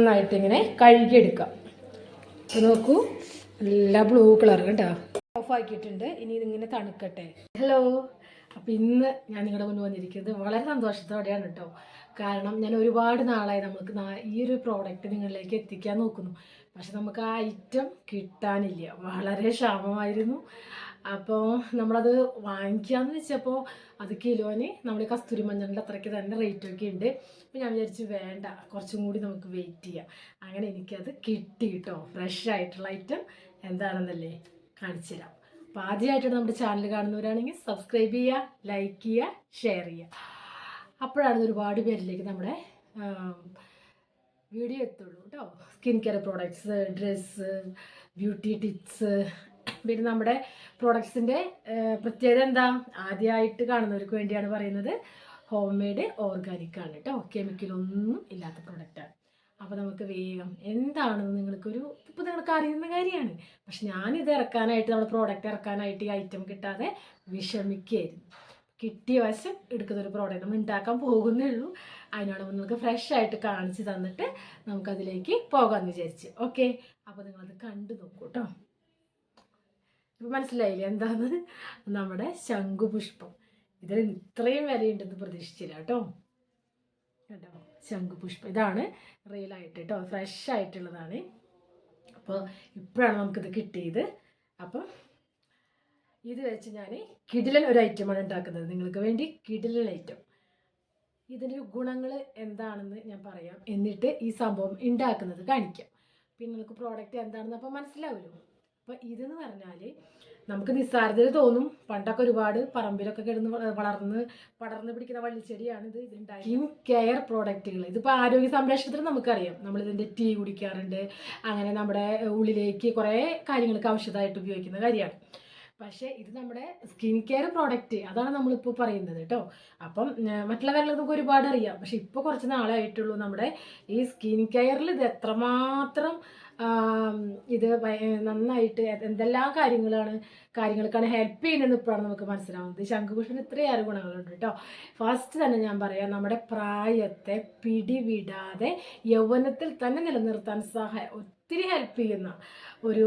നന്നായിട്ട് ഇങ്ങനെ കഴുകിയെടുക്കാം ഇത് നോക്കൂ നല്ല ബ്ലൂ കളർ കേട്ടോ. ഓഫ് ആക്കിയിട്ടുണ്ട്. ഇനി ഇതിങ്ങനെ തണുക്കട്ടെ. ഹലോ അപ്പോൾ ഇന്ന് ഞാൻ നിങ്ങളുടെ മുന്നിൽ വന്നിരിക്കുന്നത് വളരെ സന്തോഷത്തോടെയാണ് കേട്ടോ. കാരണം ഞാൻ ഒരുപാട് നാളായി നമുക്ക് ഈ ഒരു പ്രോഡക്റ്റ് നിങ്ങളിലേക്ക് എത്തിക്കാൻ നോക്കുന്നു. പക്ഷെ നമുക്ക് ആ ഐറ്റം കിട്ടാനില്ല. വളരെ ക്ഷാമമായിരുന്നു. അപ്പോൾ നമ്മളത് വാങ്ങിക്കാന്ന് വെച്ചപ്പോൾ അത് കിലോന് നമ്മൾ കസ്തൂരി മഞ്ഞളിന്റെ അത്രയ്ക്ക് തന്നെ റേറ്റൊക്കെ ഉണ്ട്. അപ്പോൾ ഞാൻ വിചാരിച്ചു വേണ്ട കുറച്ചും കൂടി നമുക്ക് വെയിറ്റ് ചെയ്യാം. അങ്ങനെ എനിക്കത് കിട്ടി കേട്ടോ ഫ്രഷ് ആയിട്ടുള്ള ഐറ്റം എന്താണെന്നല്ലേ കാണിച്ചു തരാം. അപ്പോൾ ആദ്യമായിട്ടാണ് നമ്മുടെ ചാനൽ കാണുന്നവരാണെങ്കിൽ സബ്സ്ക്രൈബ് ചെയ്യുക ലൈക്ക് ചെയ്യുക ഷെയർ ചെയ്യുക. അപ്പോഴാണ് ഒരുപാട് പേരിലേക്ക് നമ്മുടെ വീഡിയോ എത്തുള്ളൂ കേട്ടോ skin care products dress beauty tips പിന്നെ നമ്മുടെ പ്രോഡക്ട്സിന്റെ പ്രത്യേകത എന്താ? ആദ്യമായിട്ട് കാണുന്നവർക്ക് വേണ്ടിയാണ് പറയുന്നത് ഹോം മെയ്ഡ് ഓർഗാനിക് ആണ് കേട്ടോ. കെമിക്കലൊന്നും ഇല്ലാത്ത പ്രോഡക്റ്റാണ് അപ്പോൾ നമുക്ക് വേഗം എന്താണെന്ന് നിങ്ങൾക്കൊരു ഇപ്പോൾ നിങ്ങൾക്ക് അറിയുന്ന കാര്യമാണ്. പക്ഷെ ഞാനിത് ഇറക്കാനായിട്ട് നമ്മൾ പ്രോഡക്റ്റ് ഇറക്കാനായിട്ട് ഈ ഐറ്റം കിട്ടാതെ വിഷമിക്കുകയായിരുന്നു. കിട്ടിയ വശം എടുക്കുന്ന ഒരു പ്രോഡക്റ്റ് നമ്മൾ ഉണ്ടാക്കാൻ പോകുന്നേ ഉള്ളൂ. അതിനോട് നിങ്ങൾക്ക് ഫ്രഷ് ആയിട്ട് കാണിച്ച് തന്നിട്ട് നമുക്കതിലേക്ക് പോകാമെന്ന് വിചാരിച്ച്. ഓക്കെ അപ്പോൾ നിങ്ങളത് കണ്ടു നോക്കൂ കേട്ടോ. ഇപ്പം മനസ്സിലായില്ലേ എന്താണ് നമ്മുടെ ശംഖുപുഷ്പം ഇതിൽ ഇത്രയും വിലയുണ്ടെന്ന് പ്രതീക്ഷിച്ചില്ല കേട്ടോ. കേട്ടോ ശംഖുപുഷ്പം ഇതാണ് റിയൽ ആയിട്ട് കേട്ടോ. ഫ്രഷ് ആയിട്ടുള്ളതാണ്. അപ്പോൾ ഇപ്പോഴാണ് നമുക്കിത് കിട്ടിയത്. അപ്പം ഇത് വെച്ച് ഞാൻ കിടിലൻ ഒരു ഐറ്റമാണ് ഉണ്ടാക്കുന്നത്. നിങ്ങൾക്ക് വേണ്ടി കിടിലൻ ഐറ്റം ഇതിന്റെ ഗുണങ്ങൾ എന്താണെന്ന് ഞാൻ പറയാം. എന്നിട്ട് ഈ സംഭവം ഉണ്ടാക്കുന്നത് കാണിക്കാം. പിന്നെ നിങ്ങൾക്ക് പ്രോഡക്റ്റ് എന്താണെന്ന് അപ്പോൾ മനസ്സിലാവുമല്ലോ. അപ്പോൾ ഇതെന്ന് പറഞ്ഞാൽ നമുക്ക് നിസ്സാരതയിൽ തോന്നും. പണ്ടൊക്കെ ഒരുപാട് പറമ്പിലൊക്കെ കിടന്ന് വളർന്ന് പടർന്ന് പിടിക്കുന്ന വള്ളിച്ചെടിയാണ് ഇത്. ഇതുണ്ടായി സ്കിൻ കെയർ പ്രോഡക്റ്റുകൾ ഇതിപ്പോൾ ആരോഗ്യ സംരക്ഷണത്തിന് നമുക്കറിയാം. നമ്മൾ ഇതിന്റെ ടീ കുടിക്കാറുണ്ട്. അങ്ങനെ നമ്മുടെ ഉള്ളിലേക്ക് കുറേ കാര്യങ്ങൾക്ക് ഔഷധമായിട്ട് ഉപയോഗിക്കുന്ന കാര്യമാണ്. പക്ഷേ ഇത് നമ്മുടെ സ്കിൻ കെയർ പ്രോഡക്റ്റ്. അതാണ് നമ്മളിപ്പോൾ പറയുന്നത് കേട്ടോ. അപ്പം മറ്റുള്ളവരിൽ നമുക്ക് ഒരുപാട് അറിയാം. പക്ഷെ ഇപ്പോൾ കുറച്ച് നാളായിട്ടുള്ളൂ നമ്മുടെ ഈ സ്കിൻ കെയറിൽ ഇത് എത്രമാത്രം ഇത് നന്നായിട്ട് എന്തെല്ലാം കാര്യങ്ങളാണ് കാര്യങ്ങൾക്കാണ് ഹെൽപ്പ് ചെയ്യുന്നതെന്ന് ഇപ്പോഴാണ് നമുക്ക് മനസ്സിലാവുന്നത്. ശംഖുഭൂഷൺ ഇത്രയേറെ ഗുണങ്ങളുണ്ട് കേട്ടോ. ഫസ്റ്റ് തന്നെ ഞാൻ പറയാം നമ്മുടെ പ്രായത്തെ പിടിവിടാതെ യൗവനത്തിൽ തന്നെ നിലനിർത്താൻ സഹായ ഒത്തിരി ഹെൽപ്പ് ചെയ്യുന്ന ഒരു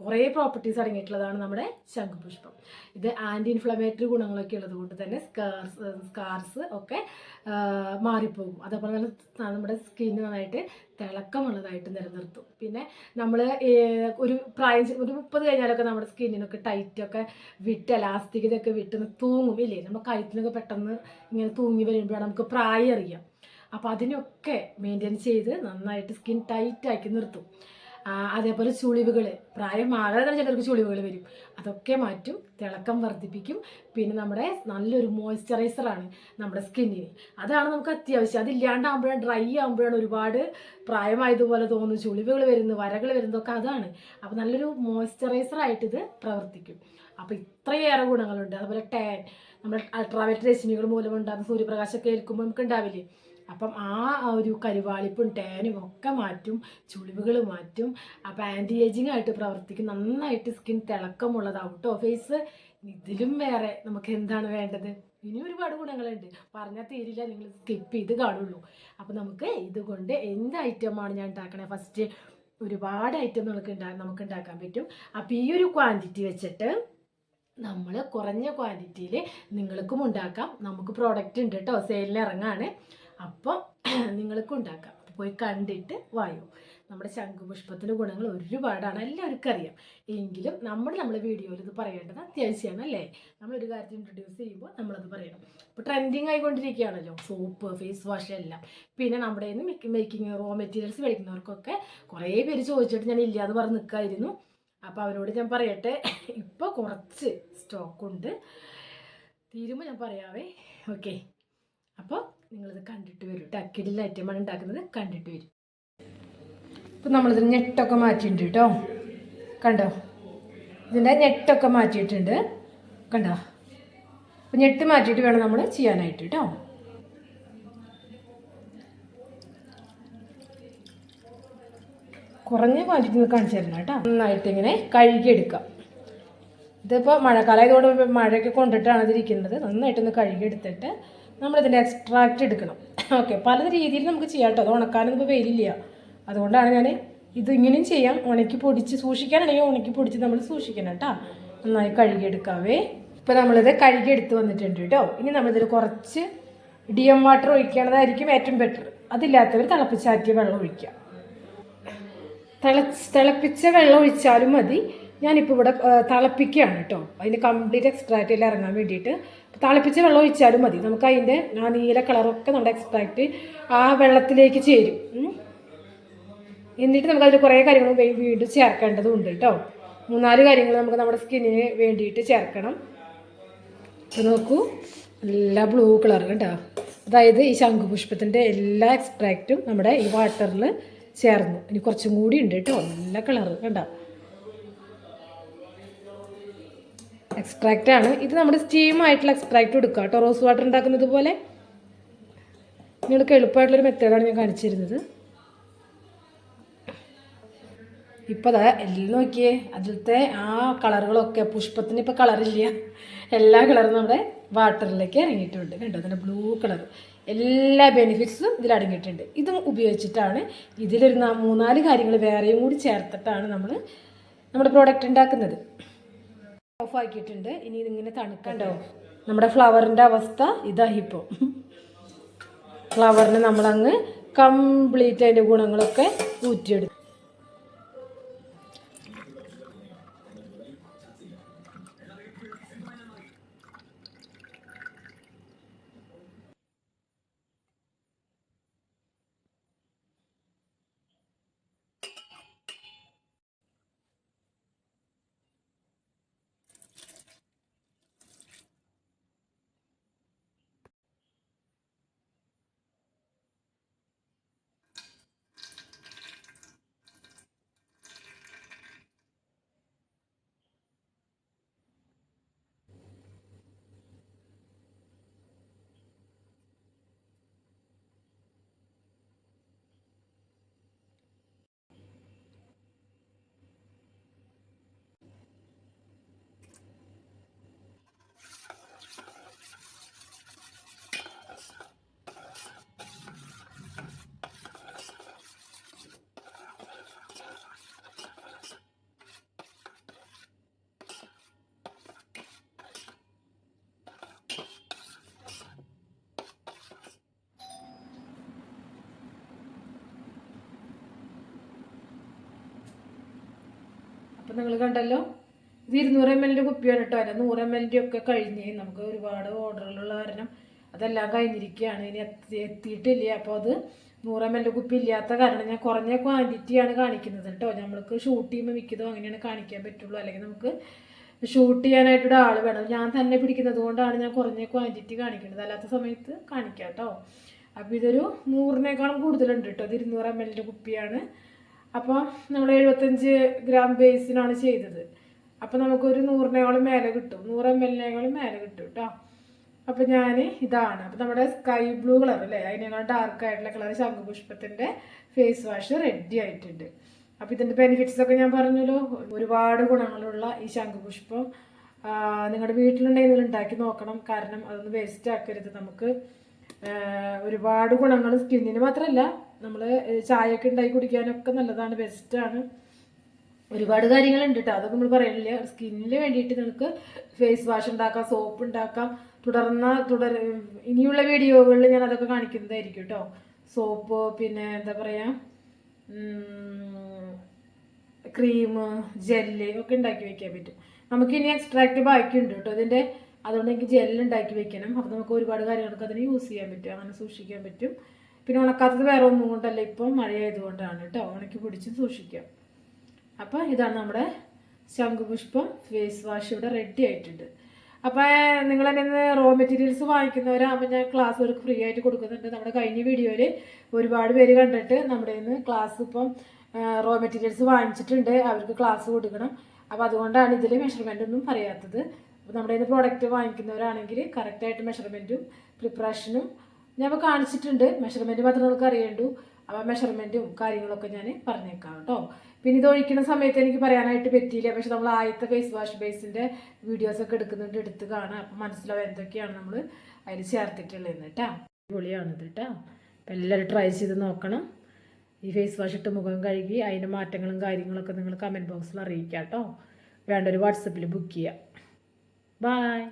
കുറേ പ്രോപ്പർട്ടീസ് അടങ്ങിയിട്ടുള്ളതാണ് നമ്മുടെ ശംഖുപുഷ്പം. ഇത് ആന്റി ഇൻഫ്ലമേറ്ററി ഗുണങ്ങളൊക്കെ ഉള്ളത് കൊണ്ട് തന്നെ സ്കാർസ് സ്കാർസ് ഒക്കെ മാറിപ്പോകും. അതേപോലെ തന്നെ നമ്മുടെ സ്കിന്ന് നന്നായിട്ട് തിളക്കമുള്ളതായിട്ട് നിലനിർത്തും. പിന്നെ നമ്മൾ ഒരു പ്രായം ഒരു മുപ്പത് കഴിഞ്ഞാലൊക്കെ നമ്മുടെ സ്കിന്നിനൊക്കെ ടൈറ്റൊക്കെ വിട്ട് എലാസ്റ്റിക് ഇതൊക്കെ വിട്ട് തൂങ്ങും ഇല്ലേ? നമ്മുടെ കഴുത്തിനൊക്കെ പെട്ടെന്ന് ഇങ്ങനെ തൂങ്ങി വരുമ്പോഴാണ് നമുക്ക് പ്രായം അറിയാം. അപ്പോൾ അതിനൊക്കെ മെയിന്റെയിൻ ചെയ്ത് നന്നായിട്ട് സ്കിൻ ടൈറ്റാക്കി നിർത്തും. അതേപോലെ ചുളിവുകൾ പ്രായമാകാതെ തന്നെ ചിലർക്ക് ചുളിവുകൾ വരും. അതൊക്കെ മാറ്റും തിളക്കം വർദ്ധിപ്പിക്കും. പിന്നെ നമ്മുടെ നല്ലൊരു മോയ്സ്ചറൈസറാണ് നമ്മുടെ സ്കിന്നിന് അതാണ് നമുക്ക് അത്യാവശ്യം. അതില്ലാണ്ടാകുമ്പോഴാണ് ഡ്രൈ ആകുമ്പോഴാണ് ഒരുപാട് പ്രായമായതുപോലെ തോന്നുന്നു ചുളിവുകൾ വരുന്നു വരകൾ വരുന്നതൊക്കെ അതാണ്. അപ്പോൾ നല്ലൊരു മോയ്സ്ചറൈസറായിട്ട് ഇത് പ്രവർത്തിക്കും. അപ്പോൾ ഇത്രയേറെ ഗുണങ്ങളുണ്ട്. അതുപോലെ ടാൻ നമ്മുടെ അൾട്രാവയറ്റ് രശ്മികൾ മൂലമുണ്ടാകുന്ന സൂര്യപ്രകാശമൊക്കെ ഏൽക്കുമ്പോൾ നമുക്ക് ഉണ്ടാവില്ലേ അപ്പം ആ ഒരു കരുവാളിപ്പും ടാനും ഒക്കെ മാറ്റും ചുളിവുകൾ മാറ്റും അപ്പോൾ ആന്റി ഏജിങ് ആയിട്ട് പ്രവർത്തിക്കും. നന്നായിട്ട് സ്കിൻ തിളക്കമുള്ളതാവും കേട്ടോ ഫേസ് ഇതിലും വേറെ നമുക്ക് എന്താണ് വേണ്ടത്? ഇനി ഒരുപാട് ഗുണങ്ങളുണ്ട്. പറഞ്ഞാൽ തീരില്ല നിങ്ങൾ സ്കിപ്പ് ചെയ്ത് കാണുള്ളൂ. അപ്പോൾ നമുക്ക് ഇതുകൊണ്ട് എന്ത് ഐറ്റമാണ് ഞാൻ ഉണ്ടാക്കണേ? ഫസ്റ്റ് ഒരുപാട് ഐറ്റം നമുക്ക് ഉണ്ടാ നമുക്ക് ഉണ്ടാക്കാൻ പറ്റും. അപ്പോൾ ഈ ഒരു ക്വാണ്ടിറ്റി വെച്ചിട്ട് നമ്മൾ കുറഞ്ഞ ക്വാണ്ടിറ്റിയിൽ നിങ്ങൾക്കും ഉണ്ടാക്കാം. നമുക്ക് പ്രോഡക്റ്റ് ഉണ്ട് കേട്ടോ സെയിലിൽ ഇറങ്ങാണ്. അപ്പം നിങ്ങൾക്കും ഉണ്ടാക്കാം. അപ്പോൾ പോയി കണ്ടിട്ട് വായു. നമ്മുടെ ശംഖുപുഷ്പത്തിന്റെ ഗുണങ്ങൾ ഒരുപാടാണ്. എല്ലാവർക്കും അറിയാം. എങ്കിലും നമ്മൾ നമ്മുടെ വീഡിയോയിൽ ഇത് പറയേണ്ടത് അത്യാവശ്യമാണ് അല്ലേ? നമ്മളൊരു കാര്യത്തിൽ ഇൻട്രൊഡ്യൂസ് ചെയ്യുമ്പോൾ നമ്മളത് പറയണം. ഇപ്പോൾ ട്രെൻഡിങ് ആയിക്കൊണ്ടിരിക്കുകയാണല്ലോ. സോപ്പ് ഫേസ് വാഷ് എല്ലാം. പിന്നെ നമ്മുടെ കയ്യിൽ മേക്കിംഗ് റോ മെറ്റീരിയൽസ് മേടിക്കുന്നവർക്കൊക്കെ കുറേ പേര് ചോദിച്ചിട്ട് ഞാൻ ഇല്ലാതെ പറഞ്ഞ് നിൽക്കായിരുന്നു അപ്പോൾ അവരോട് ഞാൻ പറയട്ടെ. ഇപ്പോൾ കുറച്ച് സ്റ്റോക്കുണ്ട് തീരുമ്പോൾ ഞാൻ പറയാവേ. ഓക്കെ അപ്പോൾ നിങ്ങളിത് കണ്ടിട്ട് വരും. ടക്കിഡിൽ ഐറ്റമാണ് ഉണ്ടാക്കുന്നത്. കണ്ടിട്ട് വരും. ഇപ്പം നമ്മളിത് ഞെട്ടൊക്കെ മാറ്റിയിട്ടുണ്ട് കേട്ടോ കണ്ടോ? ഇതിന്റെ ഞെട്ടൊക്കെ മാറ്റിയിട്ടുണ്ട്. കണ്ടോ? അപ്പം ഞെട്ട് മാറ്റിയിട്ട് വേണം നമ്മൾ ചെയ്യാനായിട്ട് കേട്ടോ കുറഞ്ഞ ക്വാണ്ടിറ്റി കാണിച്ചു തരണം കേട്ടോ നന്നായിട്ട് ഇങ്ങനെ കഴുകിയെടുക്കാം. ഇതിപ്പോൾ മഴക്കാലമായതുകൊണ്ട് മഴയൊക്കെ കൊണ്ടിട്ടാണ് ഇതിരിക്കുന്നത്. നന്നായിട്ടൊന്ന് കഴുകിയെടുത്തിട്ട് നമ്മളിതിന്റെ എക്സ്ട്രാക്റ്റ് എടുക്കണം. ഓക്കെ പല രീതിയിൽ നമുക്ക് ചെയ്യാം കേട്ടോ അത് ഉണക്കാനും ഇപ്പോൾ വെയിലില്ല. അതുകൊണ്ടാണ് ഞാൻ ഇത് ചെയ്യാം. ഉണക്കി പൊടിച്ച് സൂക്ഷിക്കാനാണെങ്കിൽ ഉണക്കി പൊടിച്ച് നമ്മൾ സൂക്ഷിക്കണം കേട്ടോ നന്നായി കഴുകിയെടുക്കാവേ. ഇപ്പോൾ നമ്മളിത് കഴുകിയെടുത്ത് വന്നിട്ടുണ്ട് കേട്ടോ ഇനി നമ്മളിതിൽ കുറച്ച് ഡി എം വാട്ടർ ഒഴിക്കണതായിരിക്കും ഏറ്റവും ബെറ്റർ അതില്ലാത്തവർ തിളപ്പിച്ചാറ്റിയ വെള്ളം ഒഴിക്കുക. തിളച്ച് തിളപ്പിച്ച വെള്ളം ഒഴിച്ചാലും മതി. ഞാനിപ്പോൾ ഇവിടെ തിളപ്പിക്കുകയാണ് കേട്ടോ. അതിന് കംപ്ലീറ്റ് എക്സ്ട്രാക്റ്റിൽ ഇറങ്ങാൻ വേണ്ടിയിട്ട്. തിളപ്പിച്ച വെള്ളം ഒഴിച്ചാലും മതി. നമുക്ക് അതിന്റെ ആ നീല കളറൊക്കെ നമ്മുടെ എക്സ്ട്രാക്റ്റ് ആ വെള്ളത്തിലേക്ക് ചേരും. എന്നിട്ട് നമുക്ക് അതിൽ കുറേ കാര്യങ്ങൾ വീണ്ടും ചേർക്കേണ്ടതുണ്ട് കേട്ടോ. മൂന്നാൽ കാര്യങ്ങൾ നമുക്ക് നമ്മുടെ സ്കിന്നിന് വേണ്ടിയിട്ട് ചേർക്കണം. നോക്കൂ. നല്ല ബ്ലൂ കളർ കേട്ടോ അതായത് ഈ ശംഖുപുഷ്പത്തിന്റെ എല്ലാ എക്സ്ട്രാക്റ്റും നമ്മുടെ ഈ വാട്ടറിൽ ചേർന്നു. ഇനി കുറച്ചും കൂടി ഉണ്ട് കേട്ടോ. നല്ല കളർ കണ്ടോ. എക്സ്ട്രാക്റ്റ് ആണ്. ഇത് നമ്മുടെ സ്റ്റീം ആയിട്ടുള്ള എക്സ്ട്രാക്റ്റ് എടുക്കുക കേട്ടോ. റോസ് വാട്ടർ ഉണ്ടാക്കുന്നത് പോലെ. നിങ്ങൾക്ക് എളുപ്പമായിട്ടുള്ളൊരു മെത്തേഡാണ് ഞാൻ കാണിച്ചിരുന്നത്. ഇപ്പോൾ അതാ എല്ലാം നോക്കിയേ. അതിലത്തെ ആ കളറുകളൊക്കെ പുഷ്പത്തിന് ഇപ്പോൾ കളറില്ല എല്ലാ കളറും നമ്മുടെ വാട്ടറിലേക്ക് ഇറങ്ങിയിട്ടുണ്ട് കണ്ടോ അതിന്റെ ബ്ലൂ കളർ എല്ലാ ബെനിഫിറ്റ്സും ഇതിൽ അടങ്ങിയിട്ടുണ്ട്. ഇതും ഉപയോഗിച്ചിട്ടാണ് ഇതിലൊരു മൂന്നാൽ കാര്യങ്ങൾ വേറെയും കൂടി ചേർത്തിട്ടാണ് നമ്മൾ നമ്മുടെ പ്രോഡക്റ്റ് ഉണ്ടാക്കുന്നത്. ഓഫ് ആക്കിയിട്ടുണ്ട് ഇനി ഇതിങ്ങനെ തണുക്കണ്ടോ? നമ്മുടെ ഫ്ലവറിന്റെ അവസ്ഥ ഇതാ ഇപ്പോൾ ഫ്ലവറിന് നമ്മളങ്ങ് കംപ്ലീറ്റ് അതിന്റെ ഗുണങ്ങളൊക്കെ ഊറ്റിയെടുക്കും അപ്പം നിങ്ങൾ കണ്ടല്ലോ? ഇത് ഇരുന്നൂറ് എം എല്ലിന്റെ കുപ്പിയാണ് കേട്ടോ അതിന്റെ നൂറ് എം എല്ലിന്റെ ഒക്കെ കഴിഞ്ഞ് നമുക്ക് ഒരുപാട് ഓർഡറുകളുള്ള കാരണം അതെല്ലാം കഴിഞ്ഞിരിക്കുകയാണ്. ഇനി എത്തി എത്തിയിട്ടില്ല. അപ്പോൾ അത് നൂറ് എം എല്ലിന്റെ കുപ്പി ഇല്ലാത്ത കാരണം ഞാൻ കുറഞ്ഞ ക്വാണ്ടിറ്റിയാണ് കാണിക്കുന്നത് കേട്ടോ നമ്മൾക്ക് ഷൂട്ട് ചെയ്യുമ്പോൾ മിക്കതും അങ്ങനെയാണ് കാണിക്കാൻ പറ്റുള്ളൂ. അല്ലെങ്കിൽ നമുക്ക് ഷൂട്ട് ചെയ്യാനായിട്ടൊരു ആൾ വേണം. ഞാൻ തന്നെ പിടിക്കുന്നത് കൊണ്ടാണ് ഞാൻ കുറഞ്ഞ ക്വാണ്ടിറ്റി കാണിക്കുന്നത്. അല്ലാത്ത സമയത്ത് കാണിക്കാം കേട്ടോ അപ്പോൾ ഇതൊരു നൂറിനേക്കാളും കൂടുതലുണ്ട് കേട്ടോ ഇത് ഇരുന്നൂറ് എം എല്ലിന്റെ കുപ്പിയാണ്. അപ്പോൾ നമ്മൾ എഴുപത്തഞ്ച് ഗ്രാം ബേസിനാണ് ചെയ്തത്. അപ്പോൾ നമുക്കൊരു നൂറിനേക്കാളും മേലെ കിട്ടും. നൂറ് എം എല്ലിനേക്കാളും മേലെ കിട്ടും കേട്ടോ അപ്പോൾ ഞാൻ ഇതാണ്. അപ്പോൾ നമ്മുടെ സ്കൈ ബ്ലൂ കളർ അല്ലേ? അതിനേക്കാൾ ഡാർക്ക് ആയിട്ടുള്ള കളർ ശംഖുപുഷ്പത്തിന്റെ ഫേസ് വാഷ് റെഡി ആയിട്ടുണ്ട്. അപ്പോൾ ഇതിന്റെ ബെനിഫിറ്റ്സ് ഒക്കെ ഞാൻ പറഞ്ഞല്ലോ. ഒരുപാട് ഗുണങ്ങളുള്ള ഈ ശംഖുപുഷ്പം നിങ്ങളുടെ വീട്ടിലുണ്ടെങ്കിൽ നിങ്ങൾ ഉണ്ടാക്കി നോക്കണം. കാരണം അതൊന്ന് വേസ്റ്റ് ആക്കരുത്. നമുക്ക് ഒരുപാട് ഗുണങ്ങൾ സ്കിന്നിന് മാത്രമല്ല നമ്മൾ ചായയൊക്കെ ഉണ്ടാക്കി കുടിക്കാനൊക്കെ നല്ലതാണ് ബെസ്റ്റാണ് ഒരുപാട് കാര്യങ്ങളുണ്ട് കേട്ടോ അതൊക്കെ നമ്മൾ പറയുന്നില്ല സ്കിന്നിന് വേണ്ടിയിട്ട് നിങ്ങൾക്ക് ഫേസ് വാഷ് ഉണ്ടാക്കാം സോപ്പ് ഉണ്ടാക്കാം. തുടർന്ന തുടർ ഇനിയുള്ള വീഡിയോകളിൽ ഞാൻ അതൊക്കെ കാണിക്കുന്നതായിരിക്കും കേട്ടോ സോപ്പ് പിന്നെ എന്താ പറയുക ക്രീം ജെല്ല് ഒക്കെ ഉണ്ടാക്കി വെക്കാൻ പറ്റും. നമുക്ക് ഇനി എക്സ്ട്രാക്റ്റ് ബാക്കി ഉണ്ട് കേട്ടോ ഇതിന്റെ അതുകൊണ്ട് എനിക്ക് ജെല്ല് ഉണ്ടാക്കി വെക്കണം. അപ്പോൾ നമുക്ക് ഒരുപാട് കാര്യങ്ങൾക്ക് അതിന് യൂസ് ചെയ്യാൻ പറ്റും അങ്ങനെ സൂക്ഷിക്കാൻ പറ്റും. പിന്നെ ഉണക്കാത്തത് വേറെ ഒന്നും കൊണ്ടല്ല. ഇപ്പം മഴയായതുകൊണ്ടാണ് കേട്ടോ. ഉണക്കി പിടിച്ച് സൂക്ഷിക്കാം. അപ്പോൾ ഇതാണ് നമ്മുടെ ശംഖുപുഷ്പം ഫേസ് വാഷ് ഇവിടെ റെഡി ആയിട്ടുണ്ട്. അപ്പോൾ നിങ്ങൾ എന്നെ റോ മെറ്റീരിയൽസ് വാങ്ങിക്കുന്നവരാകുമ്പോൾ ഞാൻ ക്ലാസ് അവർക്ക് ഫ്രീ ആയിട്ട് കൊടുക്കുന്നുണ്ട്. നമ്മുടെ കഴിഞ്ഞ വീഡിയോയിൽ ഒരുപാട് പേര് കണ്ടിട്ട് നമ്മുടെ നിന്ന് ക്ലാസ് ഇപ്പം റോ മെറ്റീരിയൽസ് വാങ്ങിച്ചിട്ടുണ്ട്. അവർക്ക് ക്ലാസ് കൊടുക്കണം. അപ്പോൾ അതുകൊണ്ടാണ് ഇതിൽ മെഷർമെന്റ് ഒന്നും പറയാത്തത്. അപ്പോൾ നമ്മുടെ ഇന്ന് പ്രോഡക്റ്റ് വാങ്ങിക്കുന്നവരാണെങ്കിൽ കറക്റ്റായിട്ട് മെഷർമെന്റും പ്രിപ്പറേഷനും ഞാൻ കാണിച്ചിട്ടുണ്ട്. മെഷർമെന്റ് മാത്രം നിങ്ങൾക്ക് അറിയേണ്ടു. അപ്പോൾ മെഷർമെന്റും കാര്യങ്ങളൊക്കെ ഞാൻ പറഞ്ഞേക്കാം കേട്ടോ. പിന്നെ ഇത് ഒഴിക്കുന്ന സമയത്ത് എനിക്ക് പറയാനായിട്ട് പറ്റിയില്ല. പക്ഷെ നമ്മൾ ആദ്യത്തെ ഫേസ് വാഷ് ബേസിന്റെ വീഡിയോസൊക്കെ എടുക്കുന്നുണ്ട്. എടുത്ത് കാണാം. അപ്പം മനസ്സിലാവും എന്തൊക്കെയാണ് നമ്മൾ അതിൽ ചേർത്തിട്ടുള്ളതെന്ന് കേട്ടോ. അടിപൊളിയാണിത് കേട്ടോ. അപ്പം എല്ലാവരും ട്രൈ ചെയ്ത് നോക്കണം. ഈ ഫേസ് വാഷ് ഇട്ട് മുഖം കഴുകി അതിന്റെ മാറ്റങ്ങളും കാര്യങ്ങളൊക്കെ നിങ്ങൾ കമന്റ് ബോക്സിൽ അറിയിക്കാം കേട്ടോ. വേണ്ട ഒരു വാട്സപ്പിൽ ബുക്ക് ചെയ്യാം. ബായ്